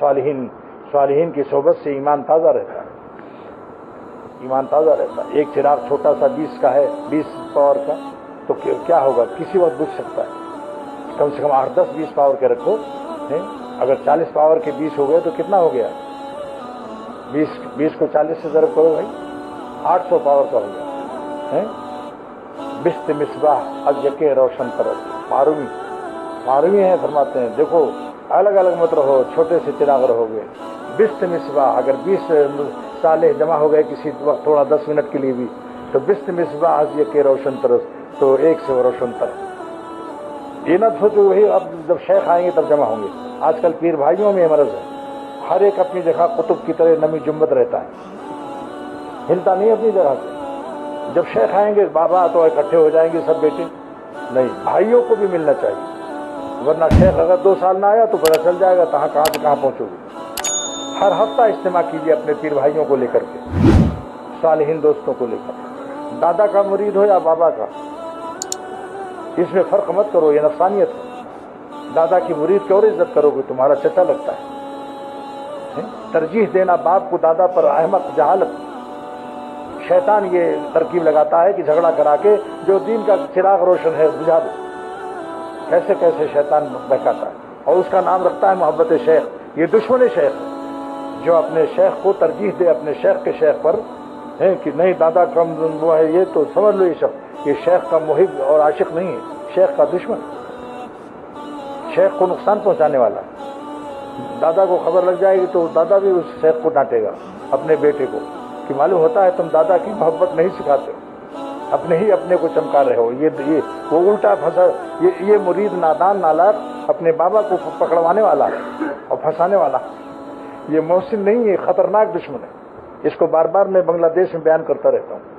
صالحین صالحین کی صحبت سے ایمان تازہ رہتا ہے۔ ایمان تازہ رہتا ہے۔ ایک چراغ چھوٹا سا بیس کا ہے، بیس پاور کا، تو کیا ہوگا؟ کسی وقت بجھ سکتا ہے۔ کم سے کم آٹھ دس بیس پاور کے رکھو اگر چالیس پاور کے بیس ہو گئے تو کتنا ہو گیا؟ بیس بیس کو چالیس سے ضرب کرو بھائی، آٹھ سو پاور کا ہو گیا بست مصباح، از یقے روشن پرت معرومی معرومی ہے فرماتے ہیں، دیکھو الگ الگ مت رہو، چھوٹے سے چراغ رہو گے۔ بست مصباح، اگر بیس سالے جمع ہو گئے کسی وقت تھوڑا دس منٹ کے لیے بھی، تو بست مصباح از یقے روشن پرس تو ایک سے روشن تر یہ نہ سوچو وہی اب جب شیخ آئیں گے تب جمع ہوں گے۔ آج کل پیر بھائیوں میں مرض ہے۔ ہر ایک اپنی جگہ قطب کی طرح نمی جمبت رہتا ہے۔ ہلتا نہیں اپنی جگہ سے۔ جب شیخ آئیں گے، بابا تو اکٹھے ہو جائیں گے سب بیٹے۔ نہیں، بھائیوں کو بھی ملنا چاہیے۔ ورنہ شیخ اگر دو سال نہ آیا تو پتہ چل جائے گا کہاں کہاں سے کہاں پہنچو گے۔ ہر ہفتہ اجتماع کیجیے اپنے پیر بھائیوں کو لے کر کے، صالحین دوستوں کو لے کر۔ دادا کا مرید ہو یا بابا کا، اس میں فرق مت کرو، یہ نفسانیت ہے۔ دادا کی مرید کی اور عزت کرو گے، تمہارا چچا لگتا ہے۔ ترجیح دینا باپ کو دادا پر احمد جہالت۔ شیطان یہ ترکیب لگاتا ہے کہ جھگڑا کرا کے جو دین کا چراغ روشن ہے، بجھا دو۔ کیسے کیسے شیطان بہکاتا ہے۔ اور اس کا نام رکھتا ہے محبت شیخ۔ یہ دشمن شیخ جو اپنے شیخ کو ترجیح دے، اپنے شیخ کے شیخ پر ہے کہ نہیں دادا کم وہ ہے یہ تو سمجھ لو یہ شخص یہ شیخ کا محب اور عاشق نہیں ہے۔ شیخ کا دشمن۔ شیخ کو نقصان پہنچانے والا۔ دادا کو خبر لگ جائے گی تو دادا بھی اس شیخ کو ڈانٹے گا، اپنے بیٹے کو۔ کہ معلوم ہوتا ہے تم دادا کی محبت نہیں سکھاتے۔ ہو اپنے ہی اپنے کو چمکا رہے ہو۔ یہ یہ وہ الٹا پھنسا یہ یہ مرید نادان نالار اپنے بابا کو پکڑوانے والا ہے اور پھنسانے والا یہ محسن نہیں ہے خطرناک دشمن ہے۔ اس کو بار بار میں بنگلہ دیش میں بیان کرتا رہتا ہوں۔